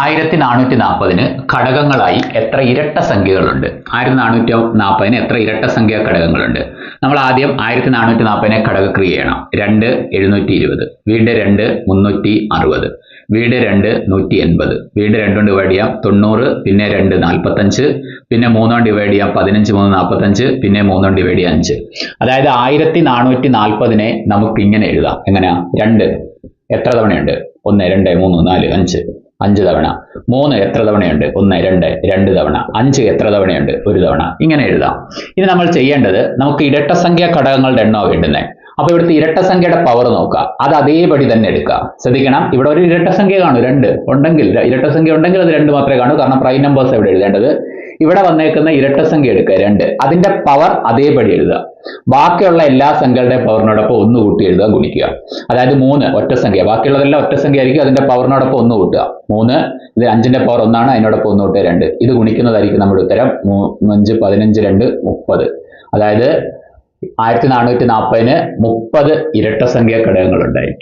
ആയിരത്തി നാനൂറ്റി നാൽപ്പതിന് ഘടകങ്ങളായി എത്ര ഇരട്ട സംഖ്യകളുണ്ട്? ആയിരത്തി നാനൂറ്റി നാൽപ്പതിന് എത്ര ഇരട്ട സംഖ്യ ഘടകങ്ങളുണ്ട്? നമ്മൾ ആദ്യം ആയിരത്തി നാനൂറ്റി നാൽപ്പതിനെ ഘടകക്രിയ ചെയ്യണം. രണ്ട് എഴുന്നൂറ്റി ഇരുപത് വീണ്ടും രണ്ട് മുന്നൂറ്റി അറുപത് വീട് രണ്ട് നൂറ്റി എൺപത് വീട് രണ്ടും ഡിവൈഡ് ചെയ്യാം. തൊണ്ണൂറ് പിന്നെ രണ്ട് നാൽപ്പത്തഞ്ച് പിന്നെ മൂന്നോ ഡിവൈഡ് ചെയ്യാം. പതിനഞ്ച് മൂന്ന് നാൽപ്പത്തഞ്ച് പിന്നെ മൂന്നോ ഡിവൈഡ് ചെയ്യാം അഞ്ച്. അതായത് ആയിരത്തി നാനൂറ്റി നാൽപ്പതിനെ നമുക്ക് ഇങ്ങനെ എഴുതാം. എങ്ങനെയാ? രണ്ട്. എത്ര തവണയുണ്ട്? ഒന്ന് രണ്ട് മൂന്ന് നാല് അഞ്ച്. അഞ്ച് തവണ. മൂന്ന് എത്ര തവണയുണ്ട്? ഒന്ന് രണ്ട് രണ്ട് തവണ. അഞ്ച് എത്ര തവണയുണ്ട്? ഒരു തവണ. ഇങ്ങനെ എഴുതാം. ഇനി നമ്മൾ ചെയ്യേണ്ടത് നമുക്ക് ഇരട്ട സംഖ്യ ഘടകങ്ങളുടെ എണ്ണമാണ് വേണ്ടുന്നത് അപ്പൊ ഇവിടുത്തെ ഇരട്ട സംഖ്യയുടെ പവർ നോക്കുക. അത് അതേപടി തന്നെ എടുക്കുക. ശ്രദ്ധിക്കണം. ഇവിടെ ഒരു ഇരട്ട സംഖ്യ കാണും. രണ്ട്. ഉണ്ടെങ്കിൽ ഇരട്ട സംഖ്യ ഉണ്ടെങ്കിൽ അത് രണ്ട് മാത്രമേ കാണൂ. കാരണം പ്രൈം നമ്പേഴ്സ് എവിടെ എഴുതേണ്ടത്. ഇവിടെ വന്നേക്കുന്ന ഇരട്ട സംഖ്യ എടുക്കുക രണ്ട്. അതിന്റെ പവർ അതേപടി എഴുതുക. ബാക്കിയുള്ള എല്ലാ സംഖ്യകളുടെ പവറിനോടൊപ്പം ഒന്ന് കൂട്ടി എഴുതുക ഗുണിക്കുക. അതായത് മൂന്ന് ഒറ്റ സംഖ്യ. ബാക്കിയുള്ളതെല്ലാം ഒറ്റ സംഖ്യ ആയിരിക്കും അതിന്റെ പവറിനോടൊപ്പം ഒന്ന് കൂട്ടുക. മൂന്ന് ഇത് അഞ്ചിന്റെ പവർ ഒന്നാണ് അതിനോടൊപ്പം ഒന്ന് കൂട്ടുക രണ്ട്. ഇത് ഗുണിക്കുന്നതായിരിക്കും നമ്മുടെ ഉത്തരം. അഞ്ച് പതിനഞ്ച് രണ്ട് മുപ്പത്. അതായത് ആയിരത്തി നാനൂറ്റി നാൽപ്പതിന് മുപ്പത് ഇരട്ട സംഖ്യ ഘടകങ്ങളുണ്ടായി